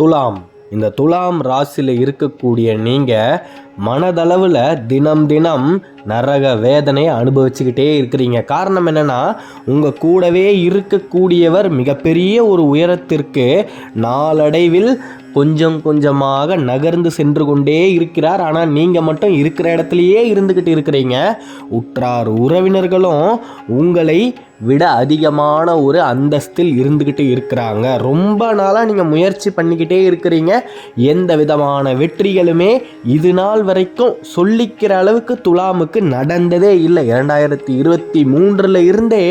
துலாம். இந்த துலாம் ராசியில் இருக்கக்கூடிய நீங்கள் மனதளவில் தினம் தினம் நரக வேதனையை அனுபவிச்சுக்கிட்டே இருக்கிறீங்க. காரணம் என்னென்னா உங்கள் கூடவே இருக்கக்கூடியவர் மிகப்பெரிய ஒரு உயரத்திற்கு நாளடைவில் கொஞ்சம் கொஞ்சமாக நகர்ந்து சென்று கொண்டே இருக்கிறார். ஆனால் நீங்கள் மட்டும் இருக்கிற இடத்துலையே இருந்துக்கிட்டு இருக்கிறீங்க. உற்றார் உறவினர்களும் உங்களை விட அதிகமான ஒரு அந்தஸ்தில் இருந்துக்கிட்டு இருக்கிறாங்க. ரொம்ப நாளாக நீங்கள் முயற்சி பண்ணிக்கிட்டே இருக்கிறீங்க. எந்த விதமான வெற்றிகளுமே இது நாள் வரைக்கும் சொல்லிக்கிற அளவுக்கு துலாமுக்கு நடந்ததே இல்லை. இரண்டாயிரத்தி இருபத்தி மூன்றில் இருந்தே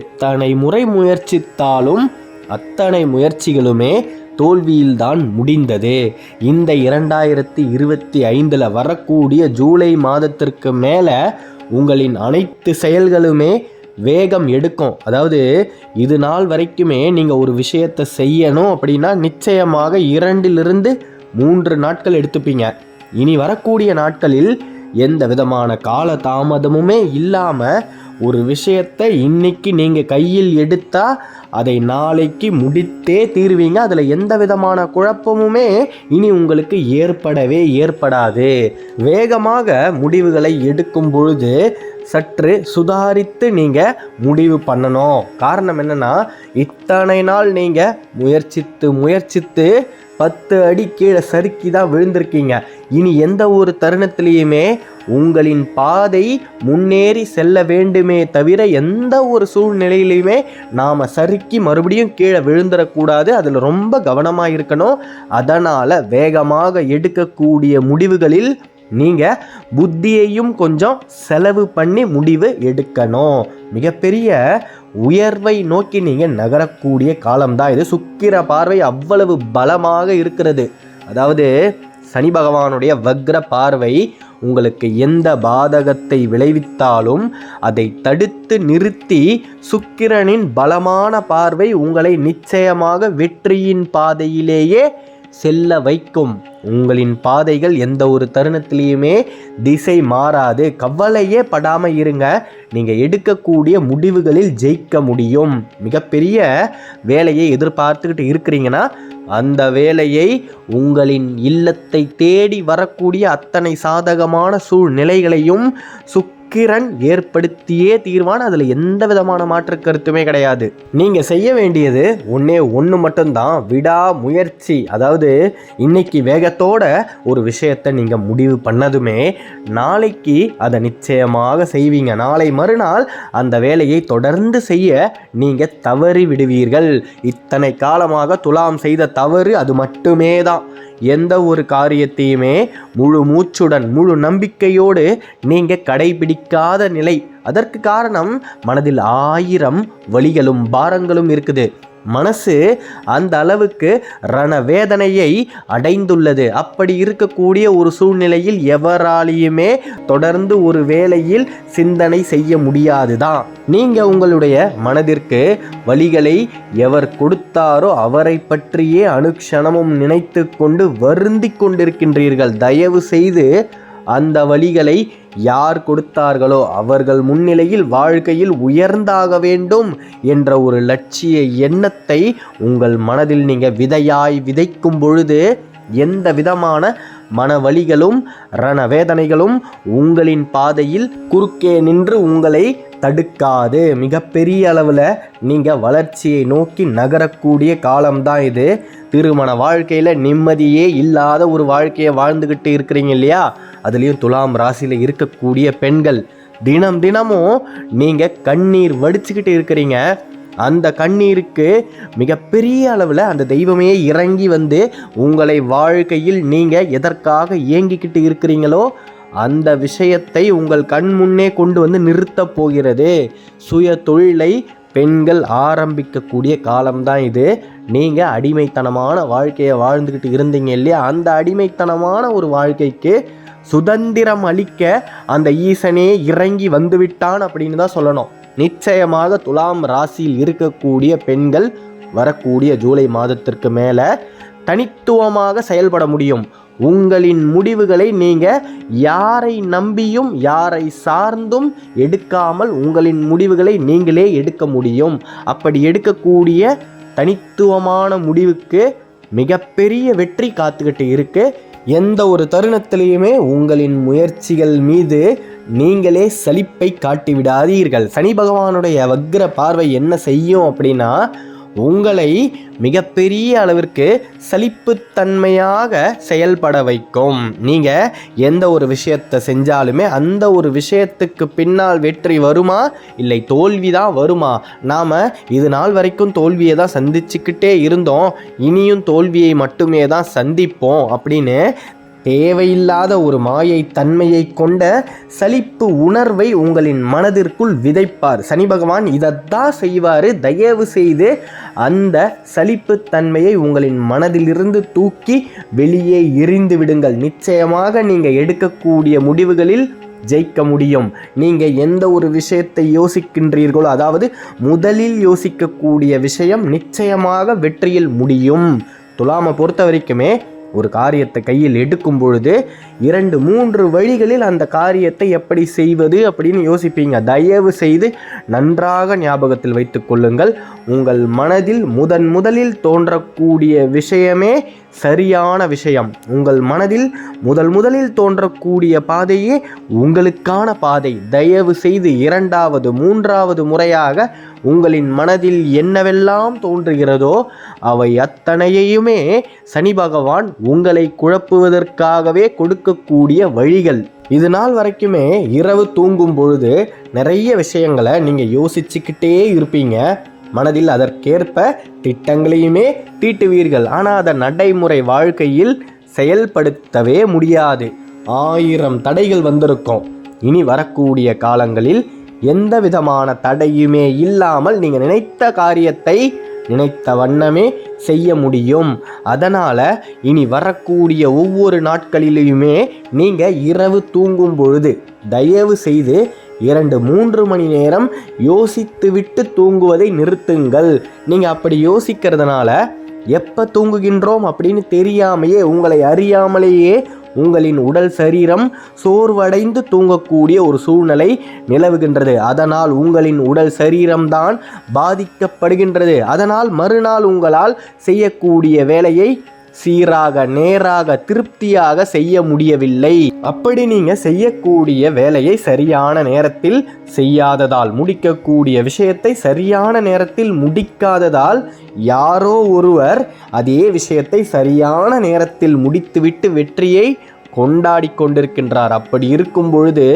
எத்தனை முறை முயற்சித்தாலும் அத்தனை முயற்சிகளுமே தோல்வியில்தான் முடிந்தது. இந்த இரண்டாயிரத்தி இருபத்தி ஐந்தில் வரக்கூடிய ஜூலை மாதத்திற்கு மேலே உங்களின் அனைத்து செயல்களுமே வேகம் எடுக்கும். அதாவது இது நாள் வரைக்குமே நீங்கள் ஒரு விஷயத்தை செய்யணும் அப்படின்னா நிச்சயமாக இரண்டிலிருந்து மூன்று நாட்கள் எடுத்துப்பீங்க. இனி வரக்கூடிய நாட்களில் எந்த விதமான கால தாமதமுமே இல்லாமல் ஒரு விஷயத்தை இன்னைக்கு நீங்கள் கையில் எடுத்தால் அதை நாளைக்கு முடித்தே தீர்வீங்க. அதில் எந்த விதமான குழப்பமுமே இனி உங்களுக்கு ஏற்படவே ஏற்படாது. வேகமாக முடிவுகளை எடுக்கும் பொழுது சற்று சுதாரித்து நீங்கள் முடிவு பண்ணணும். காரணம் என்னென்னா இத்தனை நாள் நீங்கள் முயற்சித்து முயற்சித்து பத்து அடி கீழே சறுக்கி தான் விழுந்திருக்கீங்க. இனி எந்த ஒரு தருணத்திலையுமே உங்களின் பாதை முன்னேறி செல்ல வேண்டுமே தவிர எந்த ஒரு சூழ்நிலையிலையுமே நாம் சறுக்கி மறுபடியும் கீழே விழுந்துடக்கூடாது. அதில் ரொம்ப கவனமாக இருக்கணும். அதனால் வேகமாக எடுக்கக்கூடிய முடிவுகளில் நீங்கள் புத்தியையும் கொஞ்சம் செலவு பண்ணி முடிவு எடுக்கணும். மிகப்பெரிய உயர்வை நோக்கி நீங்கள் நகரக்கூடிய காலம்தான் இது. சுக்கிர பார்வை அவ்வளவு பலமாக இருக்கிறது. அதாவது சனி பகவானுடைய வக்ர பார்வை உங்களுக்கு எந்த பாதகத்தை விளைவித்தாலும் அதை தடுத்து நிறுத்தி சுக்கிரனின் பலமான பார்வை உங்களை நிச்சயமாக வெற்றியின் பாதையிலேயே செல்ல வைக்கும். உங்களின் பாதைகள் எந்த ஒரு தருணத்திலையுமே திசை மாறாது. கவலையே படாமல் இருங்க. நீங்கள் எடுக்கக்கூடிய முடிவுகளில் ஜெயிக்க முடியும். மிகப்பெரிய வேலையை எதிர்பார்த்துக்கிட்டு இருக்கிறீங்கன்னா அந்த வேலையை உங்களின் இல்லத்தை தேடி வரக்கூடிய அத்தனை சாதகமான சூழ்நிலைகளையும் சுக் சுக்கிரன் ஏற்படுத்தியே தீர்வான். அதில் எந்த விதமான மாற்று கருத்துமே கிடையாது. நீங்கள் செய்ய வேண்டியது ஒன்றே ஒன்று மட்டும்தான். விடா முயற்சி. அதாவது இன்னைக்கு வேகத்தோட ஒரு விஷயத்தை நீங்கள் முடிவு பண்ணதுமே நாளைக்கு அதை நிச்சயமாக செய்வீங்க. நாளை மறுநாள் அந்த வேலையை தொடர்ந்து செய்ய நீங்கள் தவறி விடுவீர்கள் இத்தனை காலமாக துலாம் செய்த தவறு அது மட்டுமே தான் எந்த ஒரு காரியத்தையுமே முழு மூச்சுடன் முழு நம்பிக்கையோடு நீங்கள் கடைபிடிக்காத நிலை. அதற்கு காரணம் மனதில் ஆயிரம் வழிகளும் பாரங்களும் இருக்குது. மனசு அந்த அளவுக்கு ரணவேதனையை அடைந்துள்ளது. அப்படி இருக்கக்கூடிய ஒரு சூழ்நிலையில் எவராலையுமே தொடர்ந்து ஒரு வேலையில் சிந்தனை செய்ய முடியாது தான் நீங்கள் உங்களுடைய மனதிற்கு வழிகளை எவர் கொடுத்தாரோ அவரை பற்றியே அனுக்ஷணமும் நினைத்து கொண்டு வருந்தி கொண்டிருக்கின்றீர்கள். தயவு செய்து அந்த வழிகளை யார் கொடுத்தார்களோ அவர்கள் முன்னிலையில் வாழ்க்கையில் உயர்ந்தாக வேண்டும் என்ற ஒரு லட்சிய எண்ணத்தை உங்கள் மனதில் நீங்கள் விதையாய் விதைக்கும் பொழுது எந்த விதமான மனவழிகளும் ரணவேதனைகளும் உங்களின் பாதையில் குறுக்கே நின்று உங்களை தடுக்காது. மிகப்பெரிய அளவில் நீங்கள் வளர்ச்சியை நோக்கி நகரக்கூடிய காலம்தான் இது. திருமண வாழ்க்கையில் நிம்மதியே இல்லாத ஒரு வாழ்க்கையை வாழ்ந்துக்கிட்டு இருக்கிறீங்க இல்லையா? அதுலேயும் துலாம் ராசியில் இருக்கக்கூடிய பெண்கள் தினம் தினமும் நீங்கள் கண்ணீர் வடிச்சுக்கிட்டு இருக்கிறீங்க. அந்த கண்ணீருக்கு மிகப்பெரிய அளவில் அந்த தெய்வமே இறங்கி வந்து உங்களை வாழ்க்கையில் நீங்கள் எதற்காக இயங்கிக்கிட்டு இருக்கிறீங்களோ அந்த விஷயத்தை உங்கள் கண் முன்னே கொண்டு வந்து நிறுத்தப் போகிறது. சுய தொழிலை பெண்கள் ஆரம்பிக்கக்கூடிய காலம்தான் இது. நீங்கள் அடிமைத்தனமான வாழ்க்கையை வாழ்ந்துக்கிட்டு இருந்தீங்க இல்லையா? அந்த அடிமைத்தனமான ஒரு வாழ்க்கைக்கு சுதந்திரம் அளிக்க அந்த ஈசனே இறங்கி வந்துவிட்டான் அப்படின்னு தான் சொல்லணும். நிச்சயமாக துலாம் ராசியில் இருக்கக்கூடிய பெண்கள் வரக்கூடிய ஜூலை மாதத்திற்கு மேலே தனித்துவமாக செயல்பட முடியும். உங்களின் முடிவுகளை நீங்கள் யாரை நம்பியும் யாரை சார்ந்தும் எடுக்காமல் உங்களின் முடிவுகளை நீங்களே எடுக்க முடியும். அப்படி எடுக்கக்கூடிய தனித்துவமான முடிவுக்கு மிகப்பெரிய வெற்றி காத்துக்கிட்டு இருக்கு. எந்த ஒரு தருணத்திலையுமே உங்களின் முயற்சிகள் மீது நீங்களே சலிப்பை காட்டி விடாதீர்கள் சனி பகவானுடைய வக்ர பார்வை என்ன செய்யும் அப்படின்னா உங்களை மிகப்பெரிய அளவிற்கு சலிப்புத்தன்மையாக செயல்பட வைக்கும். நீங்கள் எந்த ஒரு விஷயத்தை செஞ்சாலுமே அந்த ஒரு விஷயத்துக்கு பின்னால் வெற்றி வருமா? இல்லை தோல்வி தான் வருமா? நாம் இது நாள் வரைக்கும் தோல்வியை தான் சந்திச்சுக்கிட்டே இருந்தோம். இனியும் தோல்வியை மட்டுமே தான் சந்திப்போம் அப்படின்னு தேவையில்லாத ஒரு மாயை தன்மையை கொண்ட சலிப்பு உணர்வை உங்களின் மனதிற்குள் விதைப்பார். சனி பகவான் இதைத்தான் செய்வார். தயவு செய்து அந்த சலிப்பு தன்மையை உங்களின் மனதிலிருந்து தூக்கி வெளியே எரிந்து விடுங்கள். நிச்சயமாக நீங்கள் எடுக்கக்கூடிய முடிவுகளில் ஜெயிக்க முடியும். நீங்கள் எந்த ஒரு விஷயத்தை யோசிக்கின்றீர்களோ அதாவது முதலில் யோசிக்கக்கூடிய விஷயம் நிச்சயமாக வெற்றியில் முடியும். துலாமை பொறுத்த வரைக்குமே ஒரு காரியத்தை கையில் எடுக்கும் பொழுது இரண்டு மூன்று வழிகளில் அந்த காரியத்தை எப்படி செய்வது அப்படின்னு யோசிப்பீங்க. தயவு செய்து நன்றாக ஞாபகத்தில் வைத்துக்கொள்ளுங்கள் உங்கள் மனதில் முதன் முதலில் தோன்றக்கூடிய விஷயமே சரியான விஷயம். உங்கள் மனதில் முதல் முதலில் தோன்றக்கூடிய பாதையே உங்களுக்கான பாதை. தயவு செய்து இரண்டாவது மூன்றாவது முறையாக உங்களின் மனதில் என்னவெல்லாம் தோன்றுகிறதோ அவை அத்தனையுமே சனி பகவான் உங்களை குழப்புவதற்காகவே கொடுக்கக்கூடிய வழிகள். இது நாள் வரைக்குமே இரவு தூங்கும் பொழுது நிறைய விஷயங்களை நீங்கள் யோசிச்சுக்கிட்டே இருப்பீங்க. மனதில் அதற்கேற்ப திட்டங்களையுமே தீட்டுவீர்கள். ஆனால் அதை நடைமுறை வாழ்க்கையில் செயல்படுத்தவே முடியாது. ஆயிரம் தடைகள் வந்திருக்கும். இனி வரக்கூடிய காலங்களில் எந்த விதமான தடையுமே இல்லாமல் நீங்கள் நினைத்த காரியத்தை நினைத்த வண்ணமே செய்ய முடியும். அதனால் இனி வரக்கூடிய ஒவ்வொரு நாட்களிலுமே நீங்கள் இரவு தூங்கும் பொழுது தயவு செய்து இரண்டு மூன்று மணி நேரம் யோசித்துவிட்டு தூங்குவதை நிறுத்துங்கள். நீங்கள் அப்படி யோசிக்கிறதுனால எப்போ தூங்குகின்றோம் அப்படின்னு தெரியாமையே உங்களை அறியாமலேயே உங்களின் உடல் சரீரம் சோர்வடைந்து தூங்கக்கூடிய ஒரு சூழ்நிலை நிலவுகின்றது. அதனால் உங்களின் உடல் சரீரம்தான் பாதிக்கப்படுகின்றது. அதனால் மறுநாள் உங்களால் செய்யக்கூடிய வேலையை சீராக நேராக திருப்தியாக செய்ய முடியவில்லை. அப்படி நீங்க செய்யக்கூடிய வேலையை சரியான நேரத்தில் செய்யாததால் முடிக்கக்கூடிய விஷயத்தை சரியான நேரத்தில் முடிக்காததால் யாரோ ஒருவர் அதே விஷயத்தை சரியான நேரத்தில் முடித்துவிட்டு வெற்றியை கொண்டாடி கொண்டிருக்கின்றார். அப்படி இருக்கும் பொழுது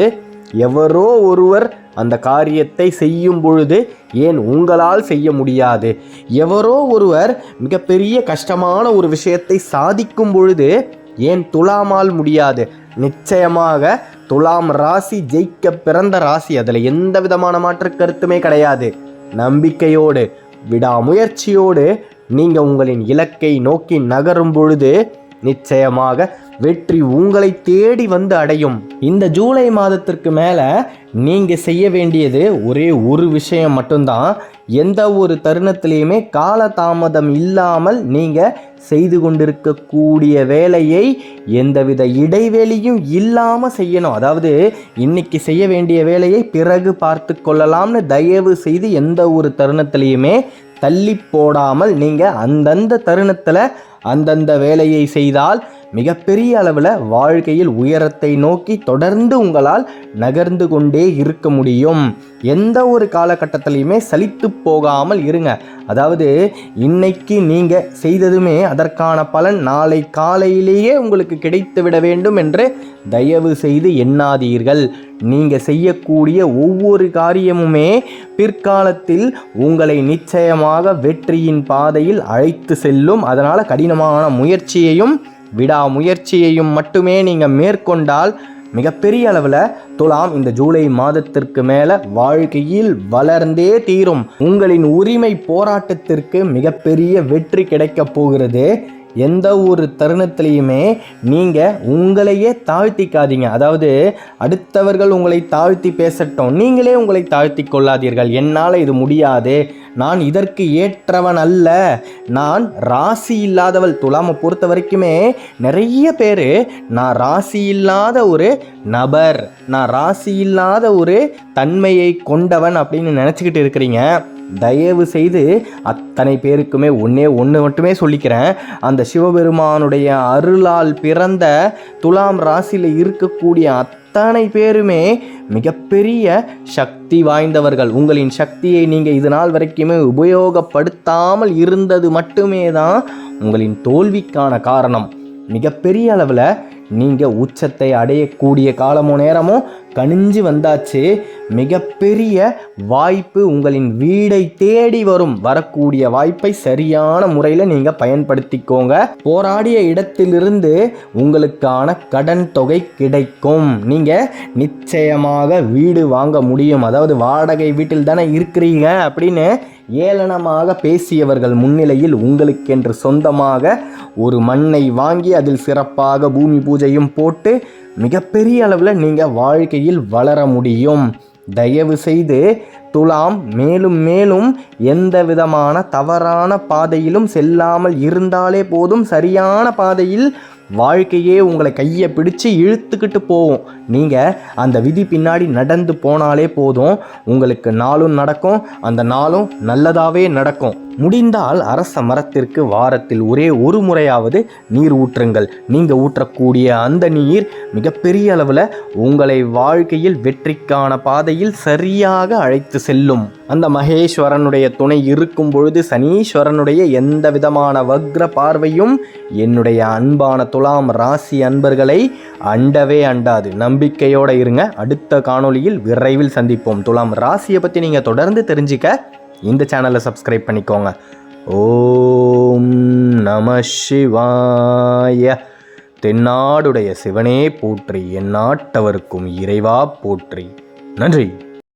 எவரோ ஒருவர் அந்த காரியத்தை செய்யும் பொழுது ஏன் உங்களால் செய்ய முடியாது? எவரோ ஒருவர் மிகப்பெரிய கஷ்டமான ஒரு விஷயத்தை சாதிக்கும் பொழுது ஏன் துலாமால் முடியாது? நிச்சயமாக துலாம் ராசி ஜெயிக்க பிறந்த ராசி அதில் எந்த விதமான மாற்று கருத்துமே கிடையாது. நம்பிக்கையோடு விடாமுயற்சியோடு நீங்கள் உங்களின் இலக்கை நோக்கி நகரும் பொழுது நிச்சயமாக வெற்றி உங்களை தேடி வந்து அடையும். இந்த ஜூலை மாதத்திற்கு மேலே நீங்கள் செய்ய வேண்டியது ஒரே ஒரு விஷயம் மட்டும்தான். எந்த ஒரு தருணத்திலையுமே காலதாமதம் இல்லாமல் நீங்கள் செய்து கொண்டிருக்கக்கூடிய வேலையை எந்தவித இடைவெளியும் இல்லாமல் செய்யணும். அதாவது இன்னைக்கு செய்ய வேண்டிய வேலையை பிறகு பார்த்து கொள்ளலாம்னு தயவு செய்து எந்த ஒரு தருணத்திலையுமே தள்ளி போடாமல் நீங்கள் அந்தந்த தருணத்தில் அந்தந்த வேலையை செய்தால் மிகப்பெரிய அளவில் வாழ்க்கையில் உயரத்தை நோக்கி தொடர்ந்து உங்களால் நகர்ந்து கொண்டே இருக்க முடியும். எந்த ஒரு காலகட்டத்திலையுமே சலித்து போகாமல் இருங்க. அதாவது இன்னைக்கு நீங்கள் செய்ததுமே அதற்கான பலன் நாளை காலையிலேயே உங்களுக்கு கிடைத்து விட வேண்டும் என்று தயவு செய்து எண்ணாதீர்கள். நீங்கள் செய்யக்கூடிய ஒவ்வொரு காரியமுமே பிற்காலத்தில் உங்களை நிச்சயமாக வெற்றியின் பாதையில் அழைத்து செல்லும். அதனால் கடினமான முயற்சியையும் விடாமுயற்சியையும் மட்டுமே நீங்கள் மேற்கொண்டால் மிகப்பெரிய அளவில் துலாம் இந்த ஜூலை மாதத்திற்கு மேலே வாழ்க்கையில் வளர்ந்தே தீரும். உங்களின் உரிமை போராட்டத்திற்கு மிகப்பெரிய வெற்றி கிடைக்கப் போகிறது. எந்த ஒரு தருணத்துலேயுமே நீங்கள் உங்களையே தாழ்த்திக்காதீங்க. அதாவது அடுத்தவர்கள் உங்களை தாழ்த்தி பேசட்டும். நீங்களே உங்களை தாழ்த்தி கொள்ளாதீர்கள். என்னால் இது முடியாது. நான் இதற்கு ஏற்றவன் அல்ல. நான் ராசி இல்லாதவள் துலாமை. பொறுத்த வரைக்குமே நிறைய பேர் நான் ராசி இல்லாத ஒரு நபர். நான் ராசி இல்லாத ஒரு தன்மையை கொண்டவன் அப்படின்னு நினச்சிக்கிட்டு இருக்கிறீங்க. தயவு செய்து அத்தனை பேருக்குமே ஒன்றே ஒன்று மட்டுமே சொல்லிக்கிறேன். அந்த சிவபெருமானுடைய அருளால் பிறந்த துலாம் ராசியில் இருக்கக்கூடிய அத்தனை பேருமே மிகப்பெரிய சக்தி வாய்ந்தவர்கள். உங்களின் சக்தியை நீங்கள் இது நாள் வரைக்குமே உபயோகப்படுத்தாமல் இருந்தது மட்டுமே தான் உங்களின் தோல்விக்கான காரணம். மிகப்பெரிய அளவில் நீங்கள் உச்சத்தை அடையக்கூடிய காலமோ நேரமோ கணிஞ்சு வந்தாச்சு. மிகப்பெரிய வாய்ப்பு உங்களின் வீடை தேடி வரும். வரக்கூடிய வாய்ப்பை சரியான முறையில் நீங்கள் பயன்படுத்திக்கோங்க. போராடிய இடத்திலிருந்து உங்களுக்கான கடன் தொகை கிடைக்கும். நீங்கள் நிச்சயமாக வீடு வாங்க முடியும். அதாவது வாடகை வீட்டில் தானே இருக்கிறீங்க அப்படின்னு ஏளனமாக பேசியவர்கள் முன்னிலையில் உங்களுக்கென்று சொந்தமாக ஒரு மண்ணை வாங்கி அதில் சிறப்பாக பூமி பூஜையும் போட்டு மிகப்பெரிய அளவில் நீங்கள் வாழ்க்கையில் வளர முடியும். தயவு செய்து துலாம் மேலும் மேலும் எந்த விதமான தவறான பாதையிலும் செல்லாமல் இருந்தாலே போதும் சரியான பாதையில் வாழ்க்கையே உங்களை கையை பிடிச்சு இழுத்துக்கிட்டு போகும். நீங்கள் அந்த விதி பின்னாடி நடந்து போனாலே போதும். உங்களுக்கு நாளும் நடக்கும். அந்த நாளும் நல்லதாகவே நடக்கும். முடிந்தால் அரச மரத்திற்கு வாரத்தில் ஒரே ஒரு முறையாவது நீர் ஊற்றுங்கள். நீங்கள் ஊற்றக்கூடிய அந்த நீர் மிகப்பெரிய அளவில் உங்களை வாழ்க்கையில் வெற்றிக்கான பாதையில் சரியாக அழைத்து செல்லும். அந்த மகேஸ்வரனுடைய துணை இருக்கும் பொழுது சனீஸ்வரனுடைய எந்த விதமான வக்ர பார்வையும் என்னுடைய அன்பான துலாம் ராசி அன்பர்களை அண்டவே அண்டாது. நம்பிக்கையோடு இருங்க. அடுத்த காணொளியில் விரைவில் சந்திப்போம். துலாம் ராசியை பற்றி நீங்கள் தொடர்ந்து தெரிஞ்சுக்க இந்த சேனலை சப்ஸ்கிரைப் பண்ணிக்கோங்க. ஓம் நம சிவாய. தென்னாடுடைய சிவனே போற்றி எந்நாட்டவருக்கும் இறைவா போற்றி. நன்றி.